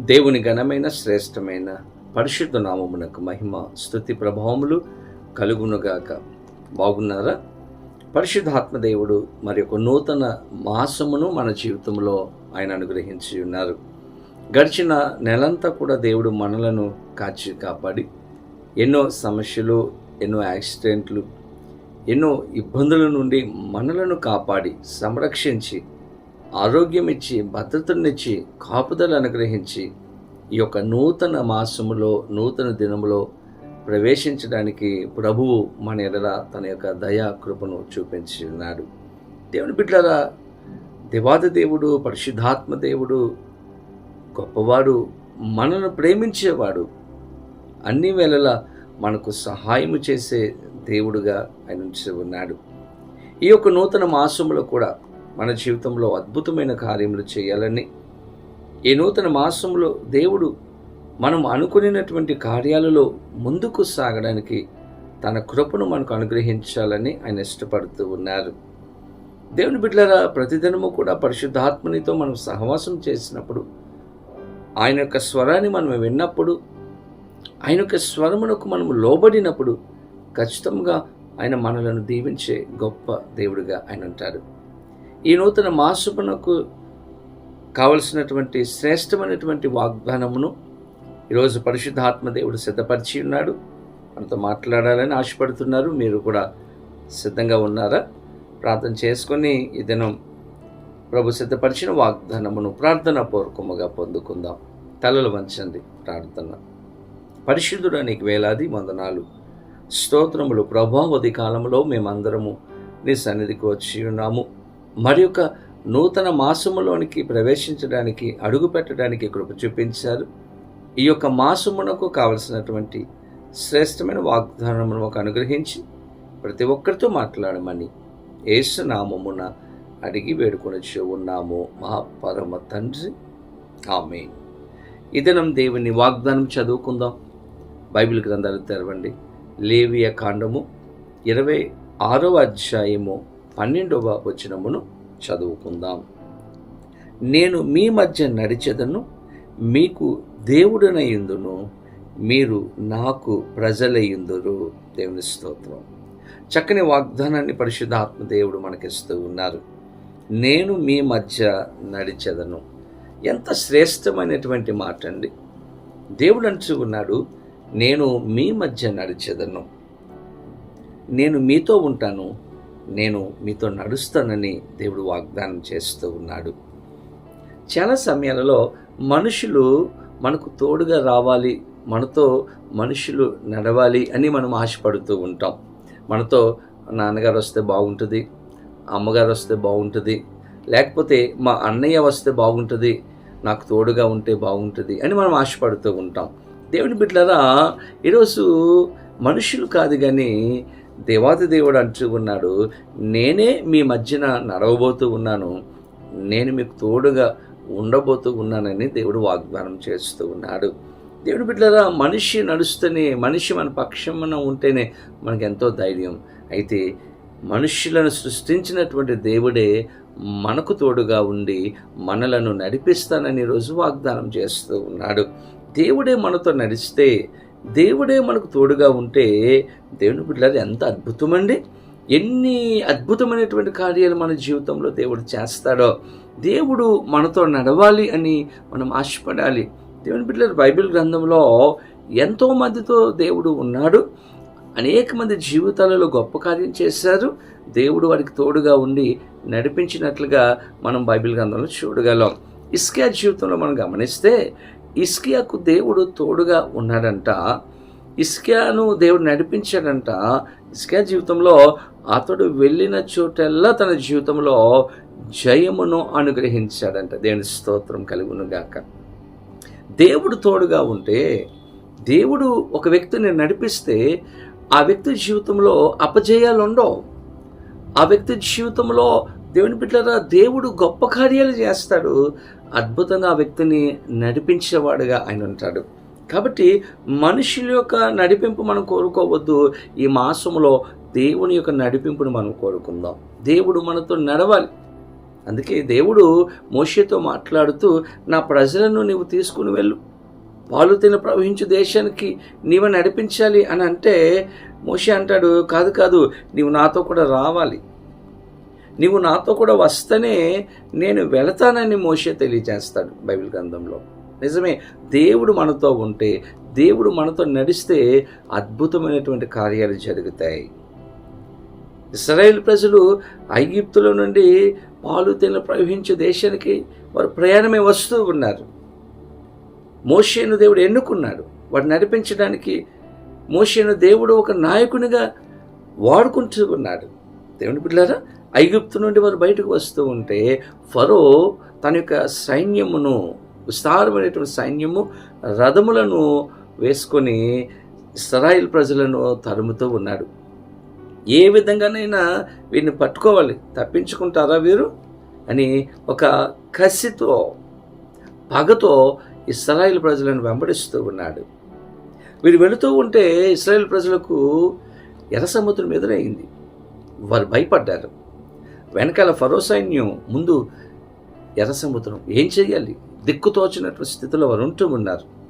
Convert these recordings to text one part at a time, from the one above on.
దేవుని ఘనమైన శ్రేష్టమైన పరిశుద్ధ నామమునకు మహిమ స్థుతి ప్రభావములు కలుగునుగాక. బాగున్నారా? పరిశుద్ధాత్మ దేవుడు మరి ఒక నూతన మాసమును మన జీవితంలో ఆయన అనుగ్రహించి ఉన్నారు. గడిచిన నెలంతా కూడా దేవుడు మనలను కాచి కాపాడి ఎన్నో సమస్యలు ఎన్నో యాక్సిడెంట్లు ఎన్నో ఇబ్బందుల నుండి మనలను కాపాడి సంరక్షించి ఆరోగ్యం ఇచ్చి భద్రతనిచ్చి కాపుదలు అనుగ్రహించి ఈ యొక్క నూతన మాసములో నూతన దినములో ప్రవేశించడానికి ప్రభువు మన ఎడల తన యొక్క దయా కృపను చూపించి ఉన్నాడు దేవుని బిడ్డలారా దేవాది దేవుడు పరిశుద్ధాత్మ దేవుడు గొప్పవాడు మనను ప్రేమించేవాడు అన్ని వేళలా మనకు సహాయము చేసే దేవుడుగా ఆయన ఉన్నాడు ఈ యొక్క నూతన మాసములో కూడా మన జీవితంలో అద్భుతమైన కార్యములు చేయాలని. ఈ నూతన మాసంలో దేవుడు మనం అనుకునేటువంటి కార్యాలలో ముందుకు సాగడానికి తన కృపను మనకు అనుగ్రహించాలని ఆయన ఇష్టపడుతూ ఉన్నారు. దేవుని బిడ్డలారా ప్రతిదినము కూడా పరిశుద్ధాత్మనితో మనం సహవాసం చేసినప్పుడు ఆయన యొక్క స్వరాన్ని మనం విన్నప్పుడు ఆయన యొక్క స్వరమునకు మనము లోబడినప్పుడు ఖచ్చితంగా ఆయన మనలను దీవించే గొప్ప దేవుడిగా ఆయన ఉంటారు ఈ నూతన మాసమునకు కావలసినటువంటి శ్రేష్టమైనటువంటి వాగ్దానమును ఈరోజు పరిశుద్ధాత్మ దేవుడు సిద్ధపరిచి ఉన్నాడు. మనతో మాట్లాడాలని ఆశపడుతున్నారు. మీరు కూడా సిద్ధంగా ఉన్నారా? ప్రార్థన చేసుకొని ఈ దినం ప్రభు సిద్ధపరిచిన వాగ్దానమును ప్రార్థన పూర్వకముగా పొందుకుందాం. తలలు వంచండి. ప్రార్థన. పరిశుద్ధుడు నీకు వేలాది వందనాలు. స్తోత్రములు ప్రభావతి కాలంలో మేమందరము నీ సన్నిధికి వచ్చి ఉన్నాము. మరి యొక్క నూతన మాసములోనికి ప్రవేశించడానికి అడుగు పెట్టడానికి కృప చూపించారు. ఈ యొక్క మాసమునకు కావలసినటువంటి శ్రేష్టమైన వాగ్దానమును ఒక అనుగ్రహించి ప్రతి ఒక్కరితో మాట్లాడమని ఏసునామమున అడిగి వేడుకొని ఉన్నాము. మహాపరమ తండ్రి. ఆమె ఇదనం దేవుని వాగ్దానం చదువుకుందాం. బైబిల్ గ్రంథాలు తెరవండి. లేవియ కాండము ఇరవై ఆరవ అధ్యాయము పన్నెండవ వచనమును చదువుకుందాం. నేను మీ మధ్య నడిచెదను మీకు దేవుడనయుందును మీరు నాకు ప్రజలయ్యుందరు దేవుని స్తోత్రం. చక్కని వాగ్దానాన్ని పరిశుద్ధాత్మ దేవుడు మనకిస్తూ ఉన్నారు. నేను మీ మధ్య నడిచెదను. ఎంత శ్రేష్టమైనటువంటి మాట అండి దేవుడు అంటూ ఉన్నాడు నేను మీ మధ్య నడిచెదను. నేను మీతో ఉంటాను నేను మీతో నడుస్తానని దేవుడు వాగ్దానం చేస్తూ ఉన్నాడు. చాలా సమయాలలో మనుషులు మనకు తోడుగా రావాలి మనతో మనుషులు నడవాలి అని మనం ఆశపడుతూ ఉంటాం. మనతో నాన్నగారు వస్తే బాగుంటుంది అమ్మగారు వస్తే బాగుంటుంది లేకపోతే మా అన్నయ్య వస్తే బాగుంటుంది నాకు తోడుగా ఉంటే బాగుంటుంది అని మనం ఆశపడుతూ ఉంటాం. దేవుని బిడ్డలరా ఈరోజు మనుషులు కాదు కానీ దేవాది దేవుడు అంటూ ఉన్నాడు నేనే మీ మధ్యన నడవబోతూ ఉన్నాను. నేను మీకు తోడుగా ఉండబోతూ ఉన్నానని దేవుడు వాగ్దానం చేస్తూ ఉన్నాడు. దేవుడు బిడ్డరా మనిషి నడుస్తూనే మనిషి మన పక్షమున ఉంటేనే మనకు ఎంతో ధైర్యం. అయితే మనుష్యులను సృష్టించినటువంటి దేవుడే మనకు తోడుగా ఉండి మనలను నడిపిస్తానని రోజు వాగ్దానం చేస్తూ ఉన్నాడు. దేవుడే మనతో నడిస్తే దేవుడే మనకు తోడుగా ఉంటే దేవుని బిడ్డలది ఎంత అద్భుతమండి. ఎన్ని అద్భుతమైనటువంటి కార్యాలు మన జీవితంలో దేవుడు చేస్తాడో. దేవుడు మనతో నడవాలి అని మనం ఆశపడాలి. దేవుని బిడ్డలు బైబిల్ గ్రంథంలో ఎంతో మందితో దేవుడు ఉన్నాడు. అనేక మంది జీవితాలలో గొప్ప కార్యం చేశారు. దేవుడు వారికి తోడుగా ఉండి నడిపించినట్లుగా మనం బైబిల్ గ్రంథంలో చూడగలం. ఇస్కే జీవితంలో మనం గమనిస్తే ఇస్కియాకు దేవుడు తోడుగా ఉన్నాడంట. ఇస్కియాను దేవుడు నడిపించాడంట. ఇస్కియా జీవితంలో అతడు వెళ్ళిన చోటల్లా తన జీవితంలో జయమును అనుగ్రహించాడంట. దేవుని స్తోత్రం కలుగునుగాక దేవుడు తోడుగా ఉంటే దేవుడు ఒక వ్యక్తిని నడిపిస్తే ఆ వ్యక్తి జీవితంలో అపజయాలు ఉండవు ఆ వ్యక్తి జీవితంలో దేవుని బిడ్డరా దేవుడు గొప్ప కార్యాలు చేస్తాడు. అద్భుతంగా ఆ వ్యక్తిని నడిపించేవాడుగా ఆయన ఉంటాడు. కాబట్టి మనుషుల యొక్క నడిపింపు మనం కోరుకోవద్దు. ఈ మాసంలో దేవుని యొక్క నడిపింపును మనం కోరుకుందాం. దేవుడు మనతో నడవాలి. అందుకే దేవుడు మోషతో మాట్లాడుతూ నా ప్రజలను నీవు తీసుకుని వెళ్ళు. పాలు తిన ప్రవహించు దేశానికి నీవు నడిపించాలి అని అంటే మోషే అంటాడు కాదు కాదు నీవు నాతో కూడా రావాలి. నీవు నాతో కూడా వస్తేనే నేను వెళతానని మోసే తెలియజేస్తాడు బైబిల్ గ్రంథంలో. నిజమే దేవుడు మనతో ఉంటే దేవుడు మనతో నడిస్తే అద్భుతమైనటువంటి కార్యాలు జరుగుతాయి. ఇస్రాయేల్ ప్రజలు ఐగిప్తుల నుండి పాలు తిన ప్రవహించే దేశానికి వారు ప్రయాణమే వస్తూ ఉన్నారు. మోషేను దేవుడు ఎన్నుకున్నాడు. వాడు నడిపించడానికి మోషేను దేవుడు ఒక నాయకునిగా వాడుకుంటూ ఉన్నాడు. దేవుని బిడ్డారా ఐగుప్తు నుండి వారు బయటకు వస్తూ ఉంటే ఫరో తన యొక్క సైన్యమును విస్తారమైనటువంటి సైన్యము రథములను వేసుకొని ఇస్రాయిల్ ప్రజలను తరుముతూ ఉన్నాడు. ఏ విధంగానైనా వీరిని పట్టుకోవాలి తప్పించుకుంటారా వీరు? అని ఒక కసితో పగతో ఇస్రాయిల్ ప్రజలను వెంబడిస్తూ ఉన్నాడు. వీరు వెళుతూ ఉంటే ఇస్రాయిల్ ప్రజలకు ఎర్ర సముద్రం ఎదురైంది. వారు భయపడ్డారు. వెనకాల ఫరో సైన్యం ముందు ఎర్ర సముద్రం ఏం చేయాలి దిక్కుతోచినటువంటి స్థితిలో వారు ఉంటూ ఉన్నారు.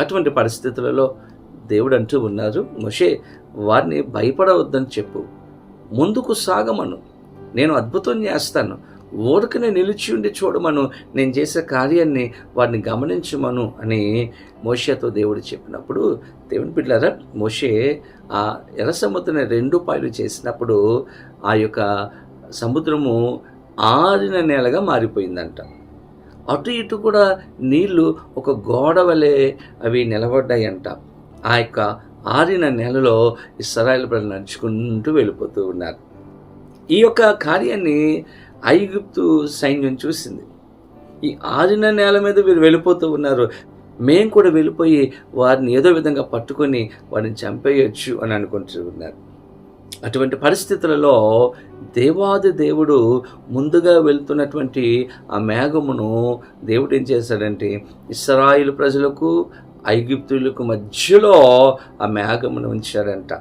అటువంటి పరిస్థితులలో దేవుడు అంటూ ఉన్నారు మొషే వారిని భయపడవద్దని చెప్పు. ముందుకు సాగమను. నేను అద్భుతం చేస్తాను. ఓడకనే నిలిచి ఉండి చూడమను. నేను చేసే కార్యాన్ని వారిని గమనించమను అని మోషేతో దేవుడు చెప్పినప్పుడు దేవుని బిడ్డారా మోషే ఆ ఎర్ర సముద్రాన్ని రెండు పాయలు చేసినప్పుడు ఆ యొక్క సముద్రము ఆరిన నేలగా మారిపోయిందంట. అటు ఇటు కూడా నీళ్ళు ఒక గోడ వలె అవి నిలబడ్డాయంట. ఆ యొక్క ఆరిన నేలలో ఇస్రాయల్ ప్రజలు నడుచుకుంటూ వెళ్ళిపోతూ ఉన్నారు. ఈ యొక్క కార్యాన్ని ఐగుప్తు సైన్యం చూసింది. ఈ ఆరిన నేల మీద వీరు వెళ్ళిపోతూ ఉన్నారు. మేము కూడా వెళ్ళిపోయి వారిని ఏదో విధంగా పట్టుకొని వారిని చంపేయచ్చు అని అనుకుంటూ ఉన్నారు. అటువంటి పరిస్థితులలో దేవాది దేవుడు ముందుగా వెళ్తున్నటువంటి ఆ మేఘమును దేవుడు ఏం చేశాడంటే ఇస్రాయిల్ ప్రజలకు ఐగుప్తులకు మధ్యలో ఆ మేఘమును ఉంచాడంట.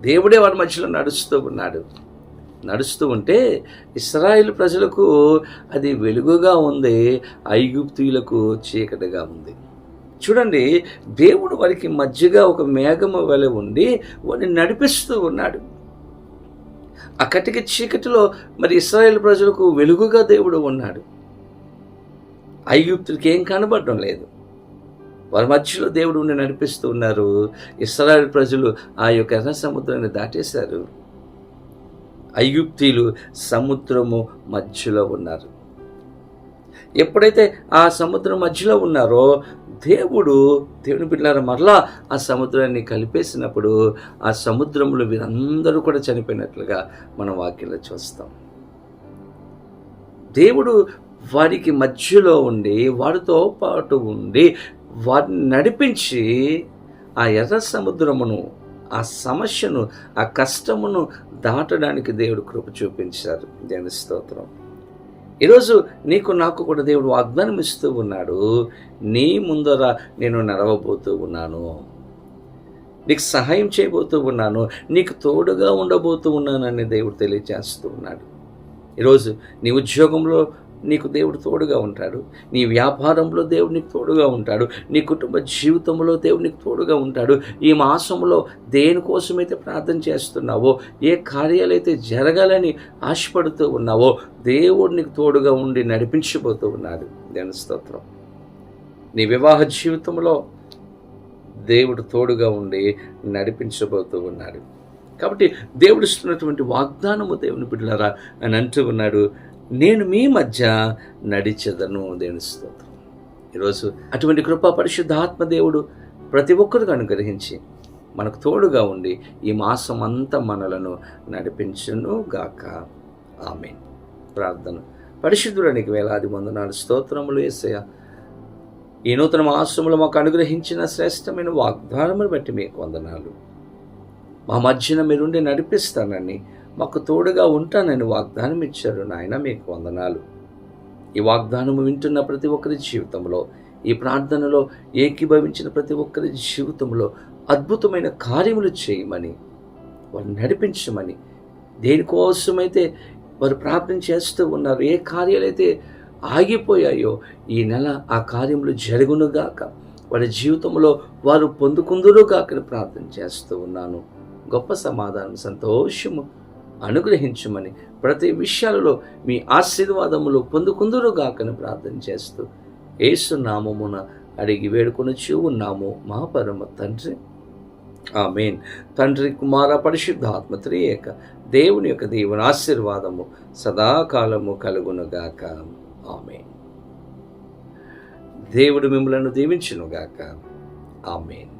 దేవుడే వారి మధ్యలో నడుస్తూ ఉన్నాడు. నడుస్తూ ఉంటే ఇస్రాయిల్ ప్రజలకు అది వెలుగుగా ఉంది ఐగుప్తులకు చీకటిగా ఉంది. చూడండి దేవుడు వారికి మధ్యగా ఒక మేఘము వలె ఉండి వాడిని నడిపిస్తూ ఉన్నాడు. ఆ కటిక చీకటిలో మరి ఇస్రాయేల్ ప్రజలకు వెలుగుగా దేవుడు ఉన్నాడు. ఐగుప్తులకి ఏం కనబడడం లేదు. వారి మధ్యలో దేవుడు ఉండి నడిపిస్తూ ఉన్నారు. ఇస్రాయల్ ప్రజలు ఆ యొక్క ఎర్ర సముద్రాన్ని దాటేశారు. ఐగుప్తీలు సముద్రము మధ్యలో ఉన్నారు. ఎప్పుడైతే ఆ సముద్రం మధ్యలో ఉన్నారో దేవుడు దేవుని బిడ్డలారా మరలా ఆ సముద్రాన్ని కలిపేసినప్పుడు ఆ సముద్రంలో వీరందరూ కూడా చనిపోయినట్లుగా మనం వాక్యంలో చూస్తాం. దేవుడు వారికి మధ్యలో ఉండి వారితో పాటు ఉండి వారిని నడిపించి ఆ ఎర్ర సముద్రమును ఆ సమస్యను ఆ కష్టమును దాటడానికి దేవుడు కృప చూపించారు. దేవుని స్తోత్రం. ఈరోజు నీకు నాకు కూడా దేవుడు వాగ్దానం ఇస్తూ ఉన్నాడు. నీ ముందర నేను నడవబోతూ ఉన్నాను. నీకు సహాయం చేయబోతూ ఉన్నాను. నీకు తోడుగా ఉండబోతూ ఉన్నానని దేవుడు తెలియజేస్తూ ఉన్నాడు. ఈరోజు నీ ఉద్యోగంలో నీకు దేవుడు తోడుగా ఉంటాడు. నీ వ్యాపారంలో దేవుడు నీకు తోడుగా ఉంటాడు. నీ కుటుంబ జీవితంలో దేవుడు నీకు తోడుగా ఉంటాడు. ఈ మాసంలో దేనికోసమైతే ప్రార్థన చేస్తున్నావో ఏ కార్యాలైతే జరగాలని ఆశపడుతూ ఉన్నావో దేవుడు నీకు తోడుగా ఉండి నడిపించబోతూ ఉన్నాడు. దేని స్తోత్రం. నీ వివాహ జీవితంలో దేవుడు తోడుగా ఉండి నడిపించబోతూ ఉన్నాడు. కాబట్టి దేవుడు ఇస్తున్నటువంటి వాగ్దానము దేవుని బిడ్డలారా అని అంటూ ఉన్నాడు. నేను మీ మధ్య నడిచెదను దేని స్తోత్రం. ఈరోజు అటువంటి కృపా పరిశుద్ధాత్మ దేవుడు ప్రతి ఒక్కరికి అనుగ్రహించి మనకు తోడుగా ఉండి ఈ మాసం అంతా మనలను నడిపించును గాక. ఆమె ప్రార్థన. పరిశుద్ధుడానికి వేలాది వందనాలు. స్తోత్రములు వేసయ ఈ నూతన మాసములు మాకు అనుగ్రహించిన శ్రేష్టమైన వాగ్దానములు బట్టి మీకు వందనాలు. మా మధ్యన మీరుండి నడిపిస్తానని మాకు తోడుగా ఉంటానని వాగ్దానం ఇచ్చారు నాయన మీకు వందనాలు. ఈ వాగ్దానము వింటున్న ప్రతి ఒక్కరి జీవితంలో ఈ ప్రార్థనలో ఏకీభవించిన ప్రతి ఒక్కరి జీవితంలో అద్భుతమైన కార్యములు చేయమని వారిని నడిపించమని దేనికోసమైతే వారు ప్రార్థన చేస్తూ ఉన్నారు ఏ కార్యాలైతే ఆగిపోయాయో ఈ నెల ఆ కార్యములు జరుగునుగాక వారి జీవితంలో వారు పొందుకుందురుగాకని ప్రార్థన చేస్తూ ఉన్నాను. గొప్ప సమాధానం సంతోషము. అనుగ్రహించమని ప్రతి విషయాలలో మీ ఆశీర్వాదములు పొందుకుందురుగాకని ప్రార్థన చేస్తూ ఏసు నామమున అడిగి వేడుకొనొచ్చు ఉన్నాము మా పరమ తండ్రి. ఆమెన్. తండ్రి కుమార పరిశుద్ధాత్మ త్రియేక దేవుని యొక్క దేవుని ఆశీర్వాదము సదాకాలము కలుగునుగాక ఆమెన్. దేవుడు మిమ్మలను దీవించునుగాక ఆమెన్.